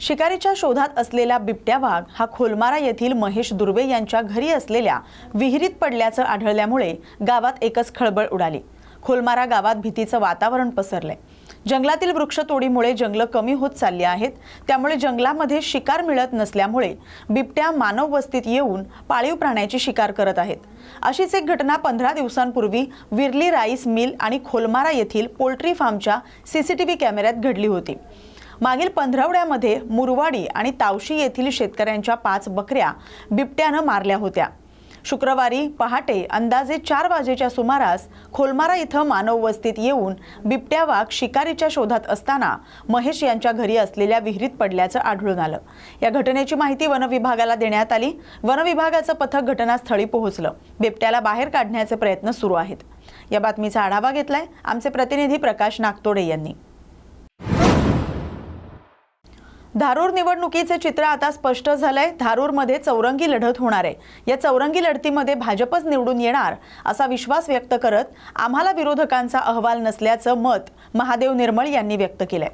शिकारीच्या शोधात असलेला बिबट्या वाघ हा खोलमारा येथील महेश दुर्वे यांच्या घरी असलेल्या विहिरीत पडल्याचं आढळल्यामुळे गावात एकच खळबळ उडाली. खोलमारा गावात भीतीचं वातावरण पसरलंय. जंगलातील वृक्षतोडीमुळे जंगलं कमी होत चालली आहेत. त्यामुळे जंगलामध्ये शिकार मिळत नसल्यामुळे बिबट्या मानव वस्तीत येऊन पाळीव प्राण्याची शिकार करत आहेत. अशीच एक घटना पंधरा दिवसांपूर्वी विरली राईस मिल आणि खोलमारा येथील पोल्ट्री फार्मच्या सीसीटीव्ही कॅमेऱ्यात घडली होती. मागील पंधरवड्यामध्ये मुरवाडी आणि तावशी येथील शेतकऱ्यांच्या पाच बकऱ्या बिबट्यानं मारल्या होत्या. शुक्रवारी पहाटे अंदाजे चार वाजेच्या सुमारास खोलमारा इथं मानव वस्तीत येऊन बिबट्या वाघ शिकारीच्या शोधात असताना महेश यांच्या घरी असलेल्या विहिरीत पडल्याचं आढळून आलं. या घटनेची माहिती वनविभागाला देण्यात आली. वनविभागाचं पथक घटनास्थळी पोहोचलं. बिबट्याला बाहेर काढण्याचे प्रयत्न सुरू आहेत. या बातमीचा आढावा घेतलाय आमचे प्रतिनिधी प्रकाश नागतोडे यांनी. धारूर निवडणुकीचे चित्र आता स्पष्ट झालंय. धारूरमध्ये चौरंगी लढत होणार आहे. या चौरंगी लढतीमध्ये भाजपच निवडून येणार असा विश्वास व्यक्त करत आम्हाला विरोधकांचा अहवाल नसल्याचं मत महादेव निर्मळ यांनी व्यक्त केलंय.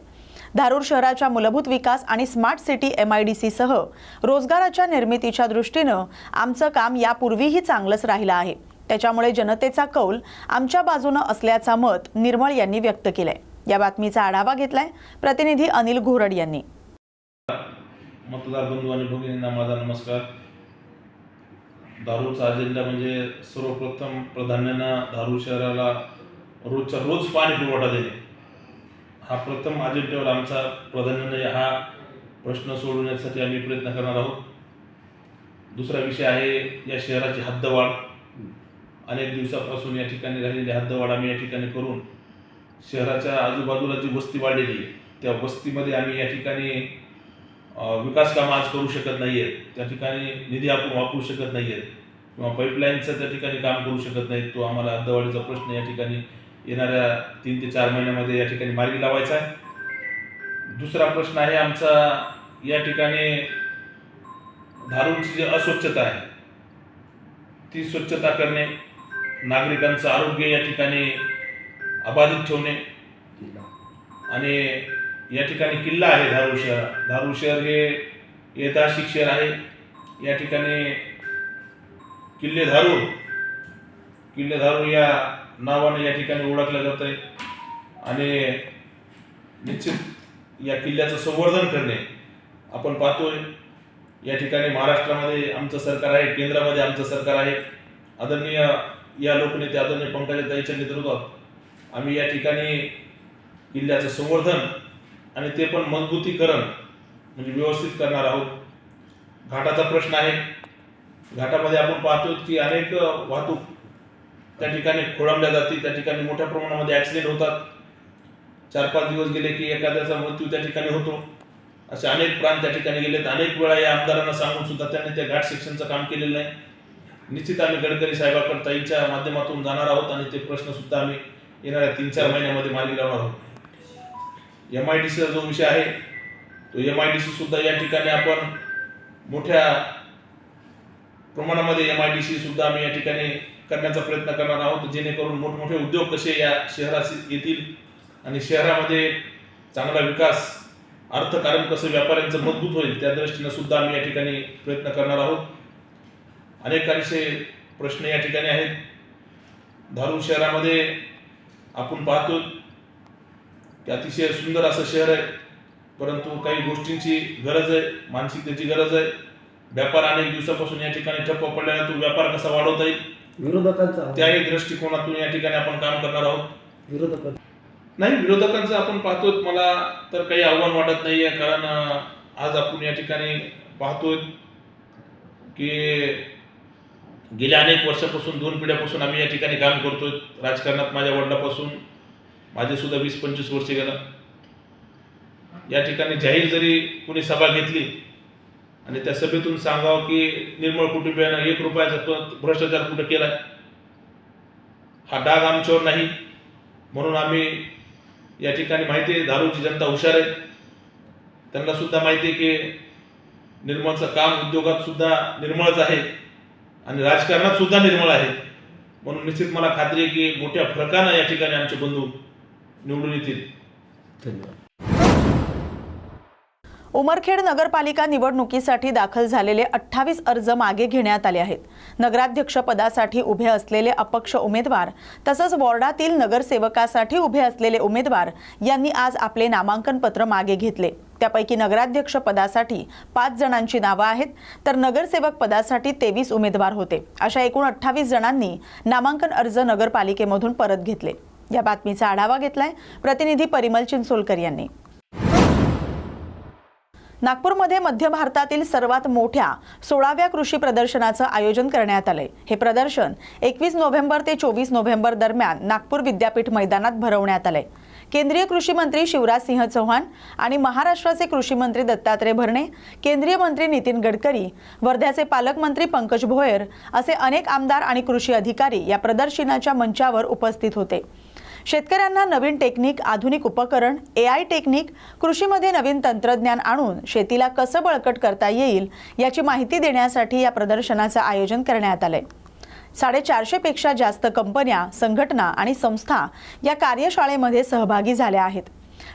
धारूर शहराच्या मूलभूत विकास आणि smart city M I D C सह रोजगाराच्या निर्मितीच्या दृष्टीनं आमचं काम यापूर्वीही चांगलंच राहिलं आहे. त्याच्यामुळे जनतेचा कौल आमच्या बाजूनं असल्याचा मत निर्मळ यांनी व्यक्त केलंय. या बातमीचा आढावा घेतलाय प्रतिनिधी अनिल घोरड यांनी. मतदार बंधू आणि भगिनींना माझा नमस्कार. दारूचा अजेंडा म्हणजे सर्वप्रथम प्राधान्यानं दारू शहराला रोजच्या रोज पाणी पुरवठा देणे. हा प्रथम अजेंड्यावर आमचा प्राधान्याने हा प्रश्न सोडवण्यासाठी आम्ही प्रयत्न करणार आहोत. दुसरा विषय आहे या शहराची हद्दवाढ. अनेक दिवसापासून या ठिकाणी राहिलेली हद्दवाढ आम्ही या ठिकाणी करून शहराच्या आजूबाजूला जी वस्ती वाढलेली त्या वस्तीमध्ये आम्ही या ठिकाणी विकास कामं आज करू शकत नाही आहेत त्या ठिकाणी निधी आपण वापरू शकत नाही आहेत किंवा पाईपलाईनचं त्या ठिकाणी काम करू शकत नाहीत. तो आम्हाला अर्धवाडीचा प्रश्न या ठिकाणी येणाऱ्या तीन ते चार महिन्यामध्ये या ठिकाणी मार्गी लावायचा आहे. दुसरा प्रश्न आहे आमचा या ठिकाणी धारूरची जी अस्वच्छता आहे ती स्वच्छता करणे नागरिकांचं आरोग्य या ठिकाणी अबाधित ठेवणे आणि या ठिकाणी किल्ला आहे धारूर शहर. धारूर शहर हे ऐतिहासिक शहर आहे. या ठिकाणी किल्ले धारूर किल्ले धारूर या नावाने या ठिकाणी ओळखलं जातं आहे आणि निश्चित या किल्ल्याचं संवर्धन करणे आपण पाहतोय. या ठिकाणी महाराष्ट्रामध्ये आमचं सरकार आहे केंद्रामध्ये आमचं सरकार आहे. आदरणीय या लोकनेते आदरणीय पंकजाताईच्या नेतृत्वात आम्ही या ठिकाणी किल्ल्याचं संवर्धन आणि ते पण मजबूतीकरण म्हणजे व्यवस्थित करणार आहोत. घाटाचा प्रश्न आहे. घाटामध्ये आपण पाहतो की अनेक वाहतूक त्या ठिकाणी खोळंबल्या जाते त्या ठिकाणी मोठ्या प्रमाणामध्ये ॲक्सिडेंट होतात. चार पाच दिवस गेले की एखाद्याचा मृत्यू त्या ठिकाणी होतो. असे अनेक प्राण त्या ठिकाणी गेलेत. अनेक वेळा या आमदारांना सांगून सुद्धा त्यांनी त्या घाट सेक्शनचं काम केलेलं नाही. निश्चित आम्ही गडकरी साहेबाकडे ताईंच्या माध्यमातून जाणार आहोत आणि ते प्रश्न सुद्धा आम्ही येणाऱ्या तीन चार महिन्यामध्ये मार्गी लावणार आहोत. एम आय डी सीचा जो विषय आहे तो एम आय डी सी सुद्धा या ठिकाणी आपण मोठ्या प्रमाणामध्ये एम आय डी सी सुद्धा आम्ही या ठिकाणी करण्याचा प्रयत्न करणार आहोत जेणेकरून मोठमोठे उद्योग कसे या शहरात येतील आणि शहरामध्ये चांगला विकास अर्थकारण कसं व्यापाऱ्यांचं मजबूत होईल त्या दृष्टीनं सुद्धा आम्ही या ठिकाणी प्रयत्न करणार आहोत. अनेकांचे प्रश्न या ठिकाणी आहेत. धारूर शहरामध्ये आपण पाहतो की अतिशय सुंदर असं शहर आहे. परंतु काही गोष्टींची गरज आहे मानसिकतेची गरज आहे. व्यापार अनेक दिवसापासून या ठिकाणी ठप्प पडल्याने तो व्यापार कसा वाढवता येईल? विरोधकांचा त्याही दृष्टिकोनातून या ठिकाणी आपण काम करणार आहोत. विरोधक नाही विरोधकांचं आपण पाहतोय मला तर काही आव्हान वाटत नाही आहे कारण आज आपण या ठिकाणी पाहतोय की गेल्या अनेक वर्षापासून दोन पिढ्यापासून आम्ही या ठिकाणी काम करतोय. राजकारणात माझ्या वडिलापासून माझेसुद्धा वीस पंचवीस वर्ष गेलं. या ठिकाणी जाहीर जरी कुणी सभा घेतली आणि त्या सभेतून सांगावं की निर्मळ कुटुंबियानं एक रुपयाचा भ्रष्टाचार कुठं केलाय? हा डाग आमच्यावर नाही. म्हणून आम्ही या ठिकाणी माहिती आहे दारूची जनता हुशार आहे. त्यांना सुद्धा माहिती आहे की निर्मळचं काम उद्योगात सुद्धा निर्मळच आहे आणि राजकारणात सुद्धा निर्मळ आहे. म्हणून निश्चित मला खात्री आहे की मोठ्या फरकानं या ठिकाणी आमचे बंधू निवडून येतील धन्यवाद. उमरखेड नगरपालिका निवडणुकीसाठी दाखल झालेले अठ्ठावीस अर्ज मागे घेण्यात आले आहेत. नगराध्यक्षपदासाठी उभे असलेले अपक्ष उमेदवार तसंच वॉर्डातील नगरसेवकासाठी उभे असलेले उमेदवार यांनी आज आपले नामांकन पत्र मागे घेतले. त्यापैकी नगराध्यक्ष पदासाठी पाच जणांची नावं आहेत तर नगरसेवक पदासाठी तेवीस उमेदवार होते. अशा एकूण अठ्ठावीस जणांनी नामांकन अर्ज नगरपालिकेमधून परत घेतले. या बातमीचा आढावा घेतलाय प्रतिनिधी परिमल चिंचोलकर यांनी. नागपूरमध्ये मध्य भारतातील सर्वात मोठ्या सोळाव्या कृषी प्रदर्शनाचं आयोजन करण्यात आलंय. हे प्रदर्शन एकवीस नोव्हेंबर ते चोवीस नोव्हेंबर दरम्यान नागपूर विद्यापीठ मैदानात भरवण्यात आलंय. केंद्रीय कृषी मंत्री शिवराज सिंह चौहान आणि महाराष्ट्राचे कृषी मंत्री दत्तात्रय भरणे केंद्रीय मंत्री नितीन गडकरी वर्ध्याचे पालकमंत्री पंकज भोयर असे अनेक आमदार आणि कृषी अधिकारी या प्रदर्शनाच्या मंचावर उपस्थित होते. शेतकऱ्यांना नवीन टेक्निक आधुनिक उपकरण ए आय टेक्निक कृषीमध्ये नवीन तंत्रज्ञान आणून शेतीला कसं बळकट करता येईल याची माहिती देण्यासाठी या प्रदर्शनाचं आयोजन करण्यात आलंय. साडेचारशेपेक्षा जास्त कंपन्या संघटना आणि संस्था या कार्यशाळेमध्ये सहभागी झाल्या आहेत.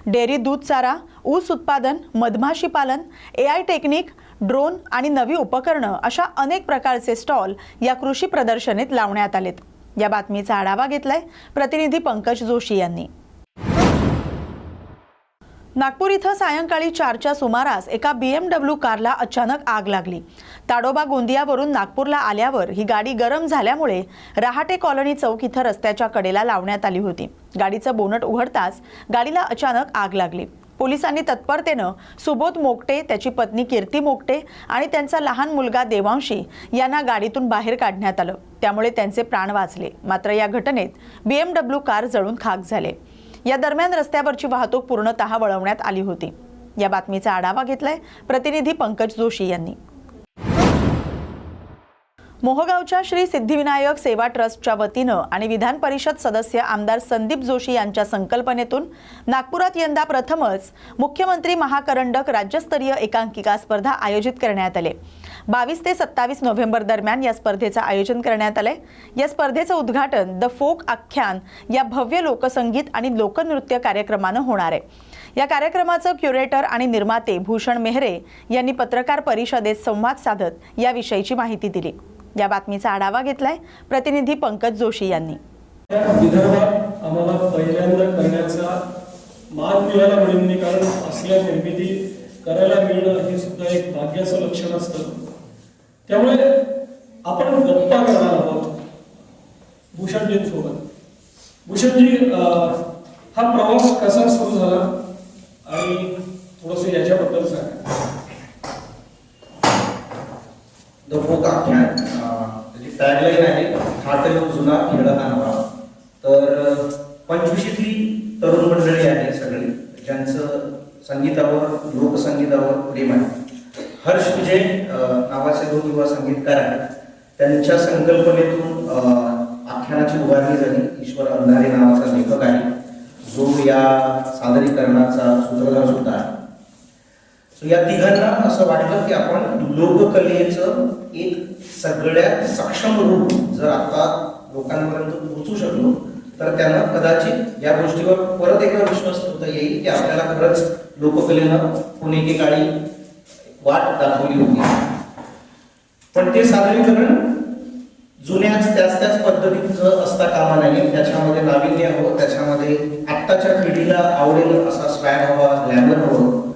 डेअरी दूध चारा ऊस उत्पादन मधमाशी पालन ए आय टेक्निक ड्रोन आणि नवी उपकरणं अशा अनेक प्रकारचे स्टॉल या कृषी प्रदर्शनीत लावण्यात आलेत. या बातमीचा आढावा घेतलाय प्रतिनिधी पंकज जोशी यांनी. नागपूर इथं सायंकाळी चारच्या सुमारास एका बीएमडब्ल्यू कारला अचानक आग लागली. ताडोबा गोंदियावरून नागपूरला आल्यावर ही गाडी गरम झाल्यामुळे रहाटे कॉलनी चौक इथं रस्त्याच्या कडेला लावण्यात आली होती. गाडीचं बोनट उघडताच गाडीला अचानक आग लागली. पोलिसांनी तत्परतेनं सुबोध मोकटे त्याची पत्नी कीर्ती मोकटे आणि त्यांचा लहान मुलगा देवांशी यांना गाडीतून बाहेर काढण्यात आलं. त्यामुळे त्यांचे प्राण वाचले. मात्र या घटनेत बीएमडब्ल्यू कार जळून खाक झाले. या दरम्यान रस्त्यावरची वाहतूक पूर्णतः वळवण्यात आली होती. या बातमीचा आढावा घेतलाय प्रतिनिधी पंकज जोशी यांनी. मोहगावच्या श्री सिद्धिविनायक सेवा ट्रस्टच्या वतीनं आणि विधान परिषद सदस्य आमदार संदीप जोशी यांच्या संकल्पनेतून नागपुरात यंदा प्रथमच मुख्यमंत्री महाकरंडक राज्यस्तरीय एकांकिका स्पर्धा आयोजित करण्यात आले. बावीस ते सत्तावीस नोव्हेंबर दरम्यान या स्पर्धेचं आयोजन करण्यात आलंय. या स्पर्धेचं उद्घाटन द फोक आख्यान या भव्य लोकसंगीत आणि लोकनृत्य कार्यक्रमानं होणार आहे. या कार्यक्रमाचं क्युरेटर आणि निर्माते भूषण मेहरे यांनी पत्रकार परिषदेत संवाद साधत याविषयीची माहिती दिली. या बातमीचा आढावा घेतलाय प्रतिनिधी पंकज जोशी यांनी. विदर्भात आम्हाला पहिल्यांदा करण्याचा मान मिळाला मुलींनी कारण असल्या निर्मिती करायला मिळणं हे सुद्धा एक भाग्याचं लक्षण असतं. त्यामुळे आपण गप्पा करणार आहोत भूषणजींसोबत. भूषणजी हा प्रवास कसा सुरू झाला? आणि थोडस याच्याबद्दल सांगा. द फोक आख्यान त्याची टॅगलाईन आहे थाट येऊ जुना खेळ हा. नवा तर पंचवीशीतली तरुण मंडळी आहे सगळी ज्यांचं संगीतावर लोकसंगीतावर प्रेम आहे. हर्ष विजय नावाचे दोन युवा संगीतकार आहेत. त्यांच्या संकल्पनेतून आख्यानाची उभारणी झाली. ईश्वर अंधारे नावाचा लेखक आहे. जो या सादरीकरणाचा सूत्रधार सुद्धा आहे. सो या तिघांना असं वाटलं की आपण लोककलेचं एक सगळ्यात सक्षम रूप जर आता लोकांपर्यंत पोहोचू शकलो तर त्यांना कदाचित या गोष्टीवर परत एकदा विश्वास ठेवता येईल की आपल्याला खरंच लोककलेनं पुणे एकेकाळी वाट दाखवली होती. पण ते सादरीकरण जुन्याच त्याच त्याच पद्धतीचं असता कामा नाही त्याच्यामध्ये नाविन्य हवं त्याच्यामध्ये आत्ताच्या पिढीला आवडेल असा स्वॅग हवा ग्लॅमर हवं.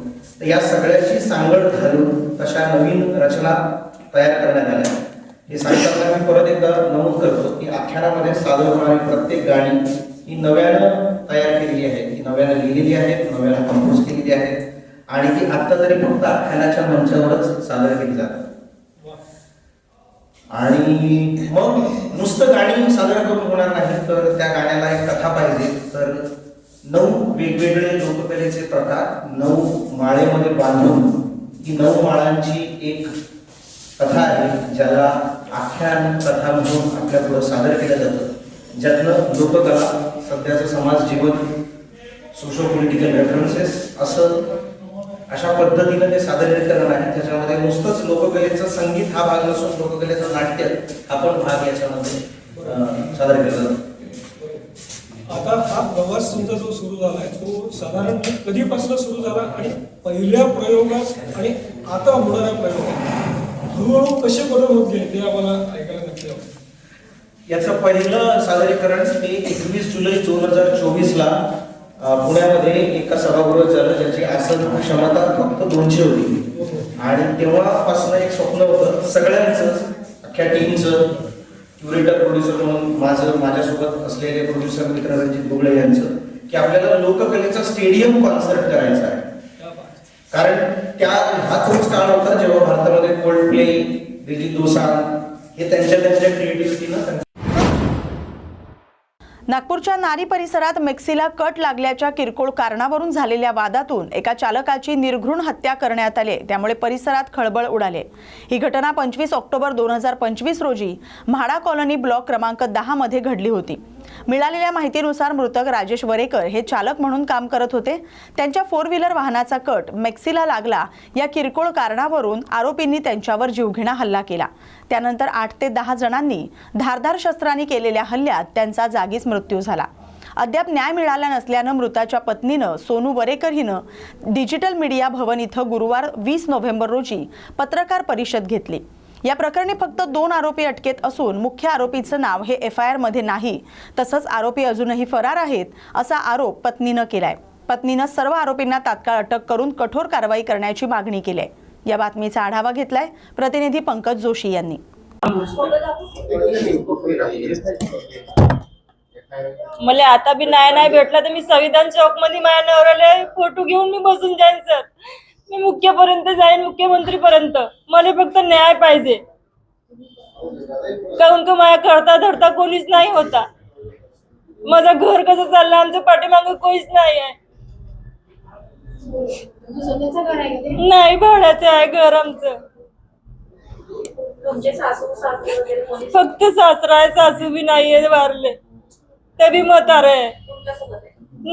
या सगळ्याची सांगड घालून तशा नवीन रचना तयार करण्यात आल्या. हे सांगताना मी परत एकदा नमूद करतो की आख्यानामध्ये सादर होणारी प्रत्येक गाणी ही नव्यानं तयार केलेली आहे ही नव्यानं लिहिलेली आहे नव्यानं कंपोज केलेली आहे आणि ती आत्ता तरी फक्त आख्यानाच्या मंचावरच सादर केली जातात. आणि मग नुसतं गाणी सादर करून होणार नाही तर त्या गाण्याला एक कथा पाहिजे. तर नऊ वेगवेगळे लोककलेचे प्रकार नऊ माळेमध्ये बांधून ही नऊ माळांची एक कथा आहे ज्याला आख्यान कथा म्हणून आपल्या पुढं सादर केलं जातं. ज्यातनं लोककला सध्याचं समाज जीवन सोशो पॉलिटिकल रेफरन्सेस असं अशा पद्धतीनं ते सादरीकरण आहे. त्याच्यामध्ये नुसतंच लोककलेचं संगीत हा भाग नसून लोककलेचं नाट्य हा पण भाग याच्यामध्ये सादर केला जातो. आता हा प्रवास तुमचा जो सुरू झालाय तो साधारण कधीपासून सुरू झाला आणि पहिल्या प्रयोगात आणि आता होणाऱ्या प्रयोगात? हळूहळू कसे बदल होत गेले ते आम्हाला ऐकायला नक्की आवडेल. याचं पहिलं सादरीकरण ते एकवीस जुलै दोन हजार चोवीसला पुण्यामध्ये एका सभागृहात झालं ज्याची आसन क्षमता फक्त दोनशे होती. आणि तेव्हापासून एक स्वप्न होतं सगळ्यांचं अख्ख्या टीमचं क्युरेटर प्रोड्युसर म्हणून माझं माझ्यासोबत असलेले प्रोड्युसर मित्र रणजित बुगळे यांचं की आपल्याला लोककलेचा स्टेडियम कॉन्सर्ट करायचा आहे. कारण त्या हा तोच काळ होता जेव्हा भारतामध्ये कोल्ड प्ले दिलजित दोसांझ हे त्यांच्या त्यांच्या क्रिएटिव्हिटीनं नागपूरच्या नारी परिसरात मेक्सीला कट लागल्याच्या किरकोळ कारणावरून झालेल्या वादातून एका चालकाची निर्घृण हत्या करण्यात आली. त्यामुळे परिसरात खळबळ उडाले. ही घटना पंचवीस ऑक्टोबर दोन हजार पंचवीस रोजी म्हाडा कॉलनी ब्लॉक क्रमांक दहामध्ये घडली होती. मिळालेल्या माहितीनुसार मृतक राजेश वरेकर हे चालक म्हणून काम करत होते. त्यांच्या फोर व्हीलर वाहनाचा कट मेक्सीला लागला. या किरकोळ कारणावरून आरोपींनी त्यांच्यावर जीवघेणा हल्ला केला. त्यानंतर आठ ते दहा जणांनी धारदार शस्त्रांनी केलेल्या हल्ल्यात त्यांचा जागीच मृत्यू झाला. अद्याप न्याय मिळाला नसल्यानं मृताच्या पत्नीनं सोनू वरेकर हिनं डिजिटल मीडिया भवन इथं गुरुवार वीस नोव्हेंबर रोजी पत्रकार परिषद घेतली. या प्रकरणी फक्त दोन आरोपी अटकेत असून मुख्य आरोपीचं नाव हे एफ आय आरमध्ये नाही. तसंच आरोपी अजूनही फरार आहेत असा आरोप पत्नीनं केलाय. पत्नीनं सर्व आरोपींना तात्काळ अटक करून कठोर कारवाई करण्याची मागणी केली आहे या बातमीचा आढावा घेतलाय प्रतिनिधी पंकज जोशी यांनी. मला आता बी न्याय नाही भेटला तर मी संविधान चौकमध्ये माझ्या नवऱ्याला फोटो घेऊन मी बसून जाईन सर. मी मुख्यपर्यंत जाईन मुख्यमंत्री पर्यंत मला फक्त न्याय पाहिजे. काहून का माझ्या करता धरता कोणीच नाही होता. माझं घर कसं चाललं आमचं पाठीमागं कोणीच नाही आहे? नाही भाड्याचं आहे घर आमचं. फक्त सासरा आहे सासू बी नाहीये वारले. ते बी म्हातारं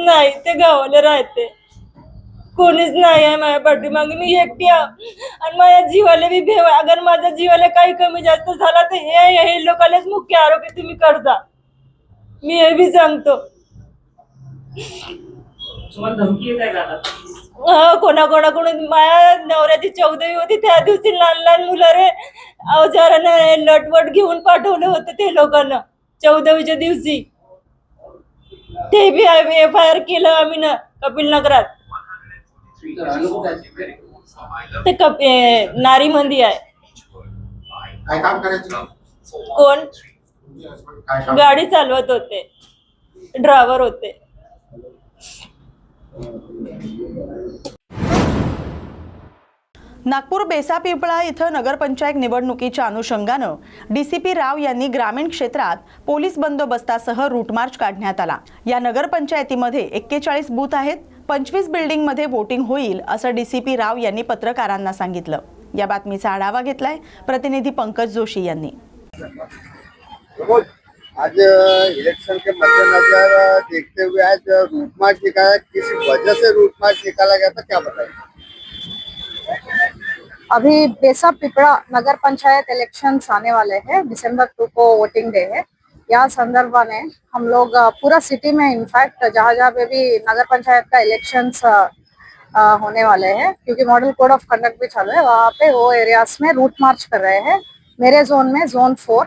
नाही ते गावाला राहते. कोणीच नाही आहे माझ्या पाठीमागे. मी एकटी. आणि माझ्या जीवाला बी भेव. अगर माझ्या जीवाला काही कमी जास्त झाला तर हे हे लोकांनाच मुख्य आरोपी तुम्ही करता. मी हे बी सांगतो. हा कोणाकोणाकडून? माझ्या नवऱ्याची चौदावी होती. त्या दिवशी लहान लहान मुलं रे अवजारानं लटवट घेऊन पाठवलं होतं ते लोकांना. चौदावीच्या दिवशी. ते बी एफ आय आर केलं आम्ही ना कपिल नगरात? ते कप नारी मंदी आहे. काय काम करायचं? कोण? काय काम? गाडी चालवत होते. ड्रायव्हर होते. नागपूर बेसापिंपळा इथं नगरपंचायत निवडणुकीच्या अनुषंगानं डीसीपी राव यांनी ग्रामीण क्षेत्रात पोलीस बंदोबस्तासह रूट मार्च काढण्यात आला. या नगरपंचायतीमध्ये एक्केचाळीस बूथ आहेत. पंचवीस बिल्डिंगमध्ये वोटिंग होईल असं डीसीपी राव यांनी पत्रकारांना सांगितलं. या बातमीचा आढावा घेतलाय प्रतिनिधी पंकज जोशी यांनी. प्रमोद, आज इलेक्शन के मद्देनजर देखते हुए आज रूट मार्च निकाला किस वजह से रूट मार्च निकाला गया था क्या बताइए अभी बेसा पिपड़ा नगर पंचायत इलेक्शंस आने वाले हैं दिसंबर टू को वोटिंग डे है। या संदर्भ में हम लोग पूरा सिटी में इनफैक्ट जहाँ जहाँ पे भी नगर पंचायत का इलेक्शंस होने वाले हैं, क्योंकि मॉडल कोड ऑफ़ कंडक्ट भी चालू है, वहाँ पे वो एरियाज़ में रूट मार्च कर रहे हैं। मेरे जोन में zone four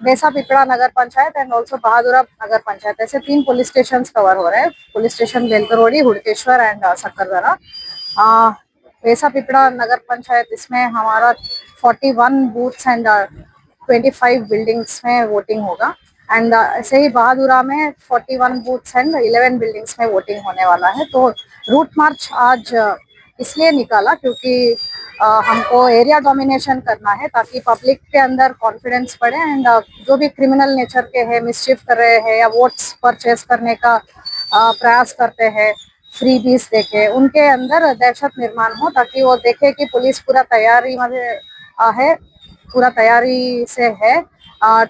Besa Pipla Nagar panchayat and also Bahadura Nagar panchayat, ऐसे तीन पुलिस स्टेशन कवर हो रहे हैं। Police station Beltarodi Hudkeshwar and Sakkardara Besa Pipla Nagar panchayat, इसमें हमारा 41 बूथ्स एंड 25 बिल्डिंग्स में वोटिंग होगा. एंड ऐसे ही बहादुरा में 41 बूथ्स एंड 11 बिल्डिंग्स में वोटिंग होने वाला है. तो रूट मार्च आज इसलिए निकाला क्योंकि हमको एरिया डोमिनेशन करना है ताकि पब्लिक के अंदर कॉन्फिडेंस बढ़े एंड जो भी क्रिमिनल नेचर के हैं मिसचिफ कर रहे हैं या वोट्स परचेज करने का प्रयास करते हैं फ्री बीस देके उनके अंदर दहशत निर्माण हो ताकि वो देखे कि पुलिस पूरा तैयारी में है पूरा तैयारी से है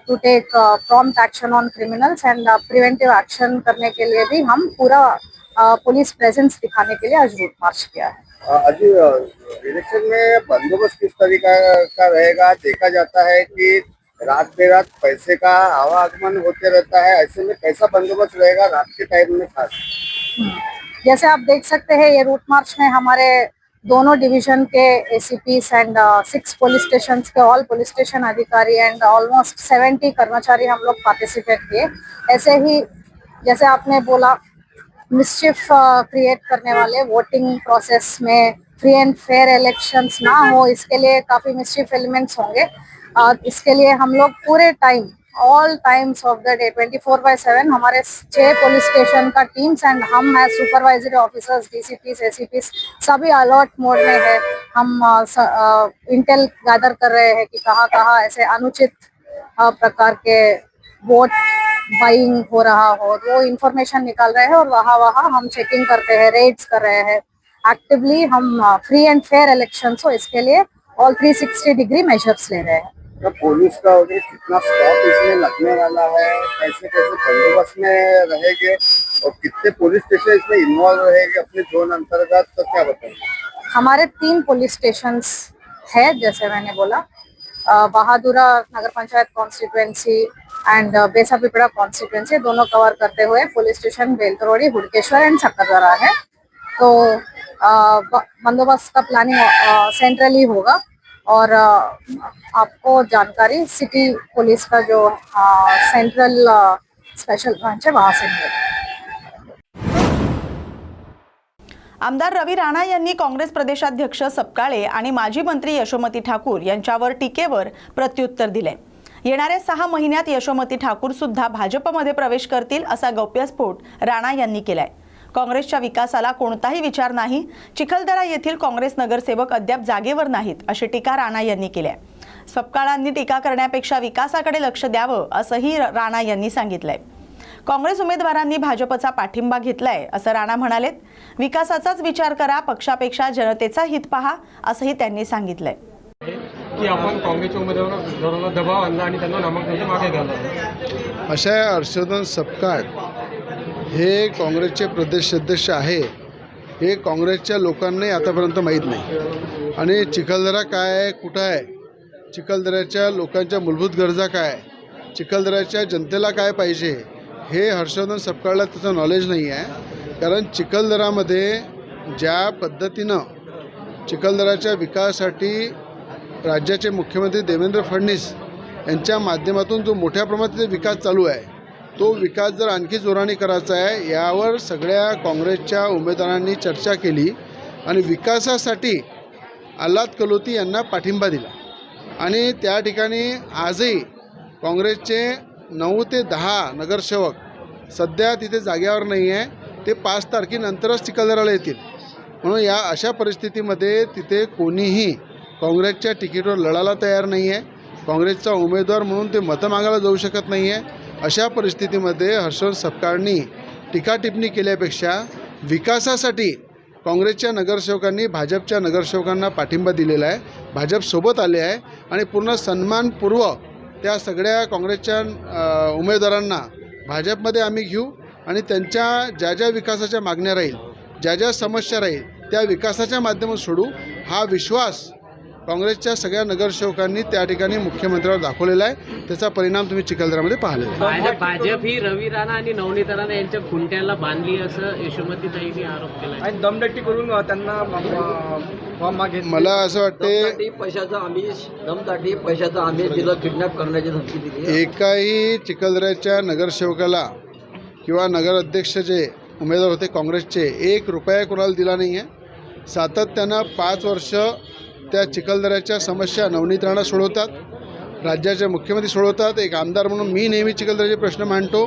to take prompt action on criminals and preventive action करने के लिए भी हम पूरा पुलिस प्रेजेंस दिखाने के लिए आज रूट मार्च किया है। अभी इलेक्शन में बंदोबस्त किस तरीका का रहेगा देखा जाता है कि रात पे रात पैसे का आवागमन होते रहता है ऐसे में कैसा बंदोबस्त रहेगा रात के टाइम में खास? जैसे आप देख सकते हैं ये रूट मार्च में हमारे दोनों division K ACPs and six police station K all police station अधिकारी एंड ऑलमोस्ट सेवेंटी कर्मचारी हम लोग पार्टिसिपेट किए। ऐसे ही जैसे आपने बोला मिसचिफ क्रिएट करने वाले वोटिंग प्रोसेस में फ्री एंड फेयर इलेक्शंस ना हो, इसके लिए काफ़ी मिसचिफ एलिमेंट्स होंगे। और इसके लिए हम लोग पूरे time all times of the day 24 four by seven हमारे छह पुलिस स्टेशन का teams and Hum as supervisory officers DCPs ACPs सभी अलर्ट मोड में है। हम इंटेल गैदर कर रहे हैं कि कहाँ कहाँ ऐसे अनुचित प्रकार के वोट बाइंग हो रहा हो। वो इंफॉर्मेशन निकाल रहे हैं और वहाँ वहाँ हम चेकिंग करते हैं रेड्स कर रहे हैं। एक्टिवली हम फ्री एंड फेयर इलेक्शन हो, इसके लिए ऑल 360 डिग्री मेजर्स ले रहे हैं। तो पुलिस का वगैरह कितना स्टॉप इसमें लगने वाला है, कैसे कैसे बंदोबस्त में रहेंगे और कितने पुलिस स्टेशन इसमें इन्वॉल्व रहेंगे अपने जोन अंतर्गत तो क्या बताएँगे हमारे तीन पुलिस स्टेशन है, जैसे मैंने बोला। Bahadura Nagar panchayat constituency and Besa Pipla constituency दोनों कवर करते हुए police station Beltarodi, Hudkeshwar and Sakkardara है। तो बंदोबस्त का प्लानिंग सेंट्रली होगा। और आपको जानकारी सिटी पुलिस का जो सेंट्रल स्पेशल ब्रांच है वहाँ से मिलेगी। आमदार रवी राणा यांनी काँग्रेस प्रदेशाध्यक्ष सपकाळे आणि माजी मंत्री यशोमती ठाकूर यांच्यावर टीकेवर प्रत्युत्तर दिले. येणाऱ्या सहा महिन्यात यशोमती ठाकूर सुद्धा भाजपमध्ये प्रवेश करतील असा गौप्यस्फोट राणा यांनी केलाय. काँग्रेसच्या विकासाला कोणताही विचार नाही. चिखलदरा येथील काँग्रेस नगरसेवक अद्याप जागेवर नाहीत अशी टीका राणा यांनी केली आहे. सपकाळांनी टीका करण्यापेक्षा विकासाकडे लक्ष द्यावं असंही राणा यांनी सांगितलंय. काँग्रेस उमेदवारांनी भाजपचा पाठिंबा घेतलाय असं राणा म्हणालेत. विकासाचाच विचार करा पक्षापेक्षा जनतेचा हित पहा असंही त्यांनी सांगितलंय. की आपण काँग्रेसच्या उमेदवारांना दबाव आणला आणि त्यांना नामांकनाचे मागे घाललं. अशा हर्षवर्धन सपकाळ हे काँग्रेसचे प्रदेश अध्यक्ष आहे हे काँग्रेसच्या लोकांनाही आतापर्यंत माहीत नाही. आणि चिखलदरा काय आहे कुठं आहे? चिखलदऱ्याच्या लोकांच्या मूलभूत गरजा काय? आहे चिखलदऱ्याच्या जनतेला काय पाहिजे? हे हर्षवर्धन सपकाळला त्याचं नॉलेज नाही आहे. कारण चिखलदरामध्ये ज्या पद्धतीनं चिखलदराच्या विकासासाठी राज्याचे मुख्यमंत्री देवेंद्र फडणवीस यांच्या माध्यमातून जो मोठ्या प्रमाणात विकास चालू आहे तो विकास जर आणखी जोराने करायचा आहे यावर सगळ्या काँग्रेसच्या उमेदवारांनी चर्चा केली आणि विकासासाठी आल्हाद कलोती यांना पाठिंबा दिला. आणि त्या ठिकाणी आजही काँग्रेसचे नऊ ते दहा नगरसेवक सध्या तिथे जाग्यावर नाही आहे ते पाच तारखेनंतरच चिखलदराला येतील. म्हणून या अशा परिस्थितीमध्ये तिथे कोणीही काँग्रेसच्या तिकीटवर लढायला तयार नाही आहे. काँग्रेसचा उमेदवार म्हणून ते मतं मागायला जाऊ शकत नाही आहे. अशा परिस्थितीमध्ये हर्षवर्धन सपकाळनी टीकाटिप्पणी केल्यापेक्षा विकासासाठी काँग्रेसच्या नगरसेवकांनी भाजपच्या नगरसेवकांना पाठिंबा दिलेला आहे. भाजपसोबत आले आहे आणि पूर्ण सन्मानपूर्व त्या सगळ्या काँग्रेसच्या उमेदवारांना भाजपमध्ये आम्ही घेऊ आणि त्यांच्या ज्या ज्या विकासाच्या मागण्या राहील ज्या ज्या समस्या राहील त्या विकासाच्या माध्यमातून सोडू. हा विश्वास काँग्रेसच्या सगळ्या नगरसेवकांनी त्या ठिकाणी मुख्यमंत्र्यावर दाखवलेला आहे. त्याचा परिणाम तुम्ही चिखलदरामध्ये पाहिलेला आहे भाजप ही रवी राणा आणि नवनीत राणा यांच्या खुंट्याला बांधली असं यशोमती ताईंनी आरोप केला आणि दमदट्टी करून त्यांना मला असं वाटते पैशाचा आमिष दमदाटी पैशाचा आमिष दिलं किडनॅप करण्याची धमकी दिली. एकाही चिखलदऱ्याच्या नगरसेवकाला किंवा नगराध्यक्ष जे उमेदवार होते काँग्रेसचे एक रुपया कोणाला दिला नाही आहे सातत्यानं पाच वर्ष त्या चिखलदऱ्याच्या समस्या नवनीत राणा सोडवतात राज्याचे मुख्यमंत्री सोडवतात एक आमदार म्हणून मी नेहमी चिखलदऱ्याचे प्रश्न मांडतो.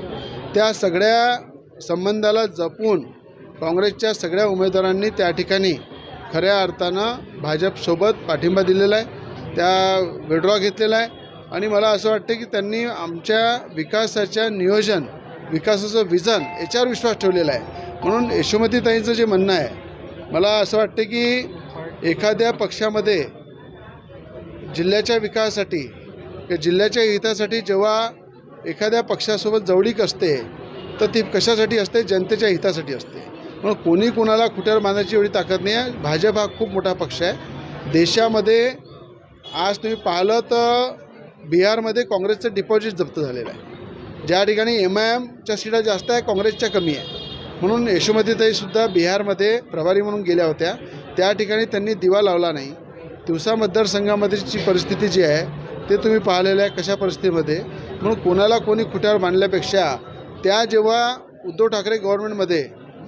त्या सगळ्या संबंधाला जपून काँग्रेसच्या सगळ्या उमेदवारांनी त्या ठिकाणी खऱ्या अर्थानं भाजपसोबत पाठिंबा दिलेला आहे त्या विड्रॉ घेतलेला आहे. आणि मला असं वाटतं की त्यांनी आमच्या विकासाच्या नियोजन विकासाचं विजन याच्यावर विश्वास ठेवलेला आहे. म्हणून यशोमतीताईंचं जे म्हणणं आहे मला असं वाटतं की एखाद्या पक्षामध्ये जिल्ह्याच्या विकासासाठी किंवा जिल्ह्याच्या हितासाठी जेव्हा एखाद्या पक्षासोबत जवळीक असते तर ती कशासाठी असते? जनतेच्या हितासाठी असते. म्हणून कोणी कोणाला खुट्यावर मारण्याची एवढी ताकद नाही आहे. भाजप हा खूप मोठा पक्ष आहे. देशामध्ये आज तुम्ही पाहिलं तर बिहारमध्ये काँग्रेसचं डिपॉझिट जप्त झालेलं आहे. ज्या ठिकाणी एम आय एमच्या सीटा जास्त आहे काँग्रेसच्या कमी आहे. म्हणून यशोमतीताईसुद्धा बिहारमध्ये प्रभारी म्हणून गेल्या होत्या. त्या ठिकाणी त्यांनी दिवा लावला नाही. दिवसा मतदारसंघामध्येची परिस्थिती जी आहे ते तुम्ही पाहिलेलं आहे कशा परिस्थितीमध्ये. म्हणून कोणाला कोणी खुट्यावर बांधल्यापेक्षा त्या जेव्हा उद्धव ठाकरे गव्हर्नमेंटमध्ये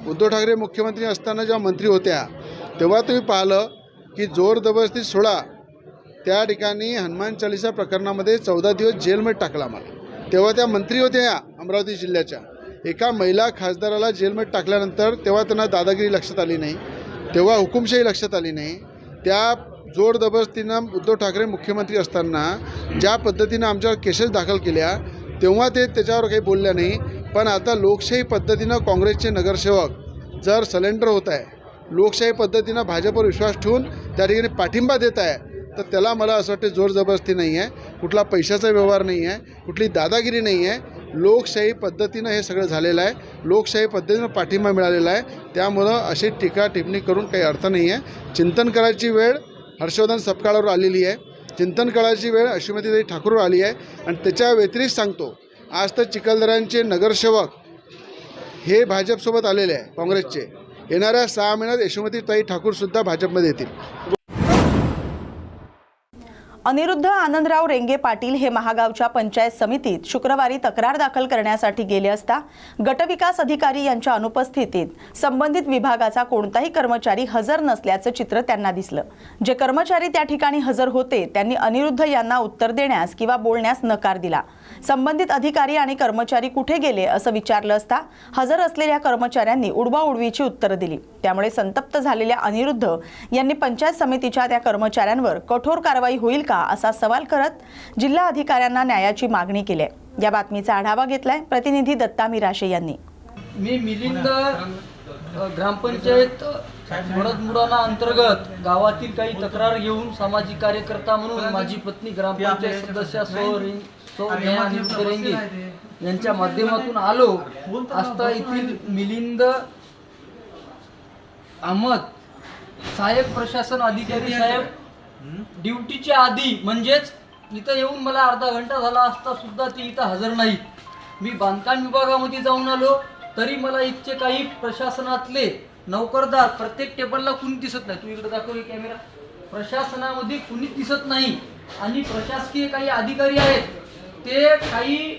उद्धव ठाकरे मुख्यमंत्री असताना जेव्हा मंत्री होत्या तेव्हा तुम्ही पाहिलं की जोर जबरदस्ती सोडा त्या ठिकाणी हनुमान चालिसा प्रकरणामध्ये चौदा दिवस जेलमध्ये टाकला मला. तेव्हा त्या मंत्री होत्या या अमरावती जिल्ह्याच्या. एका महिला खासदाराला जेलमध्ये टाकल्यानंतर तेव्हा त्यांना दादागिरी लक्षात आली नाही. तेव्हा हुकुमशाही लक्षात आली नाही. त्या जोरजबरस्तीनं उद्धव ठाकरे मुख्यमंत्री असताना ज्या पद्धतीनं आमच्यावर केसेस दाखल केल्या तेव्हा ते त्याच्यावर काही बोलल्या नाही. पण आता लोकशाही पद्धतीनं काँग्रेसचे नगरसेवक जर सलेंडर होत आहे लोकशाही पद्धतीनं भाजपवर विश्वास ठेवून त्या ठिकाणी पाठिंबा देत आहे तर त्याला मला असं वाटतं जोरजबरदस्ती नाही आहे. कुठला पैशाचा व्यवहार नाही आहे कुठली दादागिरी नाही आहे. लोकशाही पद्धतीनं हे सगळं झालेलं आहे. लोकशाही पद्धतीनं पाठिंबा मिळालेला आहे. त्यामुळं अशी टीका टिप्पणी करून काही अर्थ नाही आहे. चिंतन करायची वेळ हर्षवर्धन सपकाळावर आलेली आहे. चिंतन करायची वेळ अश्विमतीदेवी ठाकूरवर आली आहे. आणि त्याच्या व्यतिरिक्त सांगतो आज तर चिखलदऱ्यांचे नगरसेवक हे भाजपसोबत आलेले आहे काँग्रेसचे. येणाऱ्या सहा महिन्यात यशोमतीताई ठाकूरसुद्धा भाजपमध्ये येतील. अनिरुद्ध आनंदराव रेंगे पाटील हे महागावच्या पंचायत समितीत शुक्रवारी तक्रार दाखल करण्यासाठी गेले असता गटविकास अधिकारी यांच्या अनुपस्थितीत संबंधित विभागाचा कोणताही कर्मचारी हजर नसल्याचं चित्र त्यांना दिसलं. जे कर्मचारी त्या ठिकाणी हजर होते त्यांनी अनिरुद्ध यांना उत्तर देण्यास किंवा बोलण्यास नकार दिला. संबंधित अधिकारी आणि कर्मचारी कुठे गेले असं विचारलं असता हजर असलेल्या कर्मचाऱ्यांनी उडवाउडवीची उत्तरं दिली. त्यामुळे संतप्त झालेल्या अनिरुद्ध यांनी पंचायत समितीच्या त्या कर्मचाऱ्यांवर कठोर कारवाई होईल का असा सवाल करत जिल्हा अधिकाऱ्यांना न्यायाची मागणी केली आहे. या बातमीचा आढावा घेतलाय प्रतिनिधी दत्ता मिराशे यांनी. मी मिलिंद ग्रामपंचायत मुडद अंतर्गत गावातील काही तक्रार घेऊन सामाजिक कार्यकर्ता म्हणून माझी पत्नी ग्रामपंचायत सदस्य सौ सौ रेंगे यांच्या माध्यमातून आलो. असता येथील मिलिंद अहमद सहाय्यक प्रशासन अधिकारी साहेब ड्युटीच्या आधी म्हणजेच इथं येऊन मला अर्धा घंटा झाला असता सुद्धा ती इथं हजर नाही. मी बांधकाम विभागामध्ये जाऊन आलो तरी मला इथचे काही प्रशासनातले नोकरदार प्रत्येक टेबलला कुणी दिसत नाही. तू इकडे दाखव हे कॅमेरा प्रशासनामध्ये कुणी दिसत नाही. आणि प्रशासकीय काही अधिकारी आहेत ते काही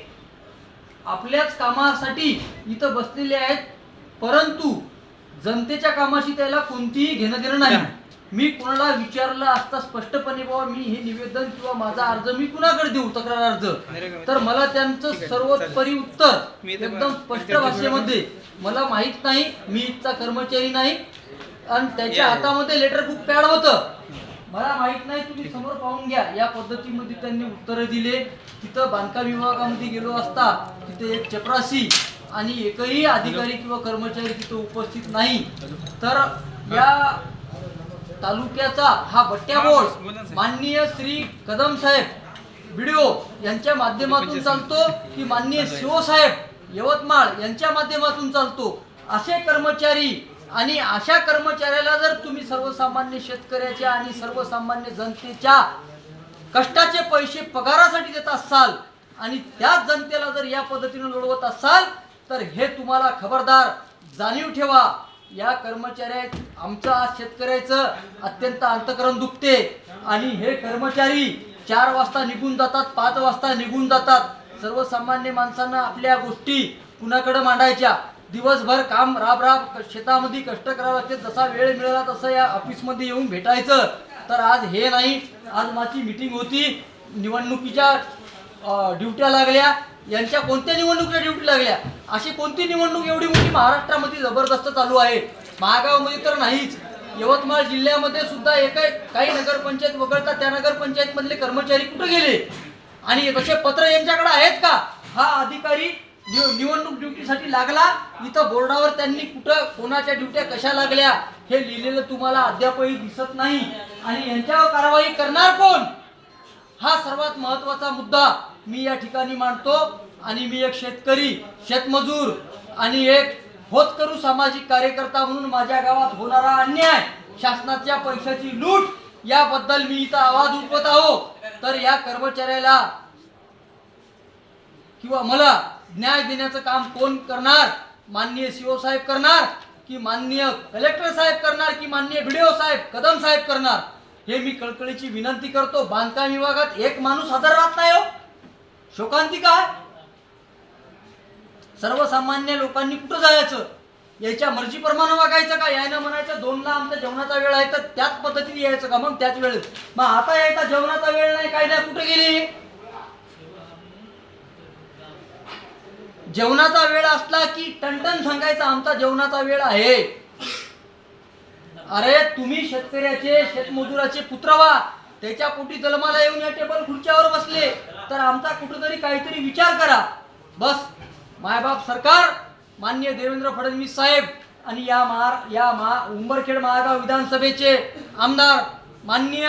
आपल्याच कामासाठी इथं बसलेले आहेत परंतु जनतेच्या कामाशी त्याला कोणतीही घेणं देणं नाही. मी कोणाला विचारलं असता स्पष्टपणे बाबा मी हे निवेदन किंवा माझा अर्ज मी कुणाकडे देऊ? तक्रार अर्ज. तर मला त्यांचं सर्वोपरी उत्तर एकदम स्पष्ट भाषेमध्ये. मला माहीत नाही मी इथचा कर्मचारी नाही. आणि त्याच्या हातामध्ये लेटर बुक पॅड होतं. मला माहीत नाही तुम्ही समोर पाहून घ्या. या पद्धतीमध्ये त्यांनी उत्तरं दिले. तिथं बांधकाम विभागामध्ये गेलो असता तिथे एक चपरासी आणि एकही अधिकारी किंवा कर्मचारी तिथं उपस्थित नाही. तर या तालुक्याचा हा बट्ट्या बोर्ड माननीय श्री कदम साहेब व्हिडिओ यांच्या माध्यमातून चालतो की माननीय शिवसाहेब यवतमाळ यांच्या माध्यमातून चालतो. असे कर्मचारी आणि अशा कर्मचाऱ्याला जर तुम्ही सर्वसामान्य शेतकऱ्याच्या आणि सर्वसामान्य जनतेच्या कष्टाचे पैसे पगारासाठी देत असाल आणि त्याच जनतेला जर या पद्धतीने लढवत असाल तर हे तुम्हाला खबरदार जाणीव ठेवा. या कर्मचाऱ्या आमचं आज शेतकऱ्याचं अत्यंत अंतकरण दुखते. आणि हे कर्मचारी चार वाजता निघून जातात पाच वाजता निघून जातात. सर्वसामान्य माणसांना आपल्या गोष्टी कुणाकडे मांडायच्या? दिवसभर काम राब राब शेतामध्ये कष्ट करावं लागते. जसा वेळ मिळाला तसं या ऑफिसमध्ये येऊन भेटायचं. तर आज हे नाही आज माझी मिटिंग होती. निवडणुकीच्या ड्युट्या लागल्या. यांच्या कोणत्या निवडणुकीला ड्युटी लागल्या? अशी कोणती निवडणूक एवढी मोठी महाराष्ट्रामध्ये जबरदस्त चालू आहे? महागावमध्ये तर नाहीच. यवतमाळ जिल्ह्यामध्ये सुद्धा एक काही नगरपंचायत वगळता त्या नगरपंचायतमधले कर्मचारी कुठे गेले? आणि तसे पत्र यांच्याकडे आहेत का? हा अधिकारी निवडणूक ड्युटीसाठी लागला? इथं बोर्डावर त्यांनी कुठं कोणाच्या ड्युट्या कशा लागल्या? हे लिहिलेलं तुम्हाला अद्यापही दिसत नाही. आणि यांच्यावर कारवाई करणार कोण? हा सर्वात महत्त्वाचा मुद्दा. मी या ठिकाणी मांडतो आणि मी एक शेतकरी शेतमजूर आणि एक होतकरू सामाजिक कार्यकर्ता म्हणून माझ्या गावात होणारा अन्याय शासनाच्या पैशाची लूट याबद्दल मी इथं आवाज उठवत आहो. तर या कर्मचाऱ्याला किंवा मला न्याय देण्याचं काम कोण करणार? माननीय सीओ साहेब करणार की माननीय कलेक्टर साहेब करणार की माननीय व्हिडिओ साहेब कदम साहेब करणार? हे मी कळकळीची विनंती करतो. बांधकाम विभागात एक माणूस हजर राहत नाही हो. शोकांती काय? सर्वसामान्य लोकांनी कुठं जायचं? याच्या मर्जीप्रमाणे वागायचं का? यायनं म्हणायचं दोनला आमचा जेवणाचा वेळ आहे तर त्याच पद्धतीने यायचं का? मग त्याच वेळेत. मग आता यायचा जेवणाचा वेळ नाही काय नाही कुठे गेली? जेवणाचा वेळ असला की टनटन सांगायचा आमचा जेवणाचा वेळ आहे. अरे तुम्ही शेतकऱ्याचे शेतमजुराचे पुत्र वा त्याच्या पोटी जन्माला येऊन या टेबल खुर्च्यावर बसले. तर आमचा कुठेतरी काहीतरी विचार करा. बस मायबाप सरकार मान्य देवेंद्र फडणवीस साहेब आणि या महार या महा उंबरखेड महागाव विधानसभेचे आमदार माननीय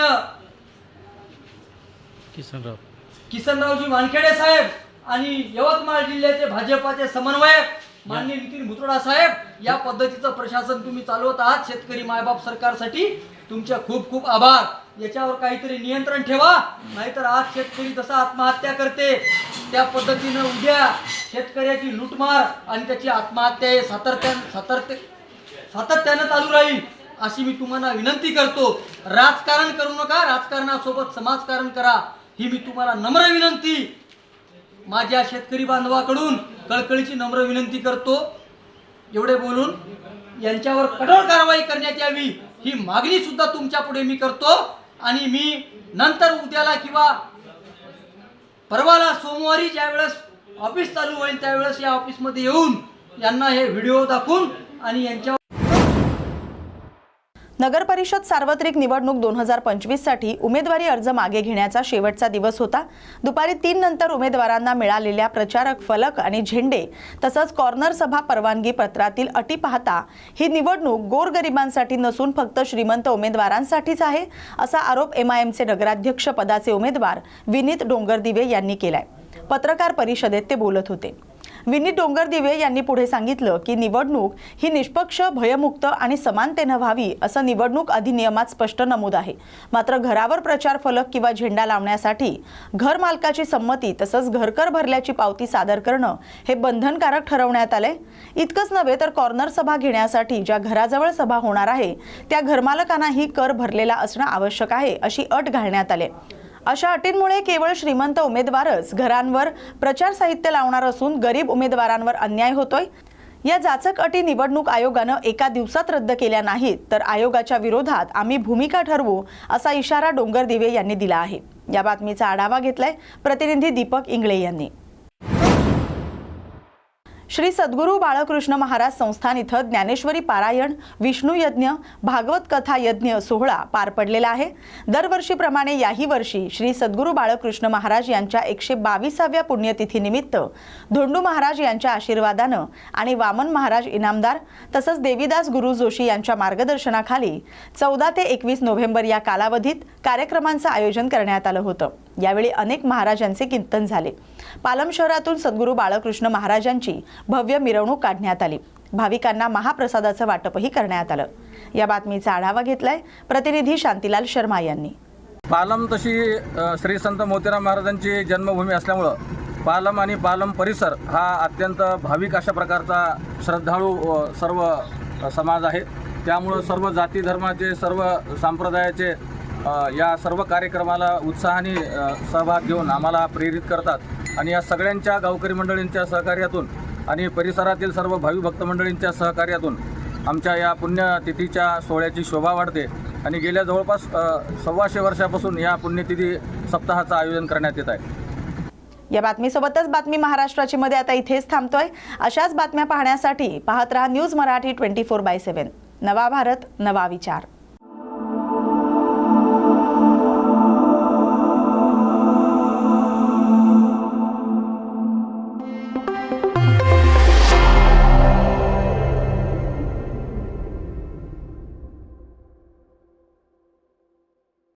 किसनराव. किसनरावजी वानखेडे साहेब आणि यवतमाळ जिल्ह्याचे भाजपाचे समन्वयक माननीय नितीन भुतडा साहेब या पद्धतीचं प्रशासन तुम्ही चालवत आहात. शेतकरी मायबाप सरकारसाठी तुमचे खूप खूप आभार. याच्यावर काहीतरी नियंत्रण ठेवा. नाहीतर आज शेतकरी जसा आत्महत्या करते त्या पद्धतीनं उद्या शेतकऱ्याची लूटमार आणि त्याची आत्महत्या हे सातत्यान सातत्य सातत्यानं चालू राहील अशी मी तुम्हाला विनंती करतो. राजकारण करू नका राजकारणासोबत समाजकारण करा. ही मी तुम्हाला नम्र विनंती. माझ्या शेतकरी बांधवाकडून कळकळीची नम्र विनंती करतो. एवढे बोलून यांच्यावर कठोर कारवाई करण्यात यावी ही मागणी सुद्धा तुमच्यापुढे मी करतो. आणि मी नंतर उद्याला किंवा परवाला सोमवारी ज्या वेळेस ऑफिस चालू होईल त्यावेळेस या ऑफिसमध्ये येऊन यांना हे व्हिडिओ दाखवून आणि यांच्या नगर परिषद सार्वत्रिक निवडणूक दोन हजार पंचवीससाठी उमेदवारी अर्ज मागे घेण्याचा शेवटचा दिवस होता. दुपारी तीन नंतर उमेदवारांना मिळालेल्या प्रचारक फलक आणि झेंडे तसंच कॉर्नर सभा परवानगी पत्रातील अटी पाहता ही निवडणूक गोरगरिबांसाठी नसून फक्त श्रीमंत उमेदवारांसाठीच आहे असा आरोप एमआयएमचे नगराध्यक्ष पदाचे उमेदवार विनीत डोंगरदिवे यांनी केलाय. पत्रकार परिषदेत ते बोलत होते. विनीत डोंगरदिवे यांनी पुढे सांगितलं की निवडणूक ही निष्पक्ष भयमुक्त आणि समानतेनं व्हावी असं निवडणूक अधिनियमात स्पष्ट नमूद आहे. मात्र घरावर प्रचार फलक किंवा झेंडा लावण्यासाठी घर मालकाची संमती तसंच घरकर भरल्याची पावती सादर करणं हे बंधनकारक ठरवण्यात आले इतकंच नव्हे तर कॉर्नर सभा घेण्यासाठी ज्या घराजवळ सभा होणार आहे त्या घरमालकांनाही कर भरलेला असणं आवश्यक आहे अशी अट घालण्यात आली अशा अटींमुळे केवळ श्रीमंत उमेदवारच घरांवर प्रचार साहित्य लावणार असून गरीब उमेदवारांवर अन्याय होतोय. या जाचक अटी निवडणूक आयोगानं एका दिवसात रद्द केल्या नाहीत तर आयोगाच्या विरोधात आम्ही भूमिका ठरवू असा इशारा डोंगर दिवे यांनी दिला आहे. या बातमीचा आढावा घेतलाय प्रतिनिधी दीपक इंगळे यांनी. श्री सद्गुरू बाळकृष्ण महाराज संस्थान इथं ज्ञानेश्वरी पारायण विष्णू यज्ञ भागवत कथा यज्ञ सोहळा पार पडलेला आहे. दरवर्षीप्रमाणे याही वर्षी श्री सद्गुरू बाळकृष्ण महाराज यांच्या एकशे बावीसाव्या पुण्यतिथीनिमित्त धोंडू महाराज यांच्या आशीर्वादानं आणि वामन महाराज इनामदार तसंच देवीदास गुरु जोशी यांच्या मार्गदर्शनाखाली चौदा ते एकवीस नोव्हेंबर या कालावधीत कार्यक्रमांचं आयोजन करण्यात आलं होतं. यावेळी अनेक महाराजांचे कीर्तन झाले. पालम शहरातून सद्गुरू बाळकृष्ण महाराजांची भव्य मिरवणूक काढण्यात आली. भाविकांना महाप्रसादाचं वाटपही करण्यात आलं. या बातमीचा आढावा घेतलाय प्रतिनिधी शांतीलाल शर्मा यांनी. पालम तशी श्री संत मोतीराम महाराजांची जन्मभूमी असल्यामुळं पालम आणि पालम परिसर हा अत्यंत भाविक अशा प्रकारचा श्रद्धाळू सर्व समाज आहे. त्यामुळं सर्व जाती धर्माचे सर्व संप्रदायाचे या सर्व कार्यक्रमाला उत्साहाने सहभाग घेऊन आम्हाला प्रेरित करतात. आणि या सगळ्यांच्या गावकरी मंडळींच्या सहकार्यातून आणि परिसरातील सर्व भावी भक्त मंडळींच्या सहकार्यातून आमच्या या पुण्यतिथीच्या सोहळ्याची शोभा वाढते आणि गेल्या जवळपास सव्वाशे वर्षापासून या पुण्यतिथी सप्ताहाचं आयोजन करण्यात येत आहे. या बातमीसोबतच बातमी महाराष्ट्राची मध्ये आता इथेच थांबतोय. अशाच बातम्या पाहण्यासाठी पाहत रहा news Marathi twenty four by seven. नवा भारत नवा विचार.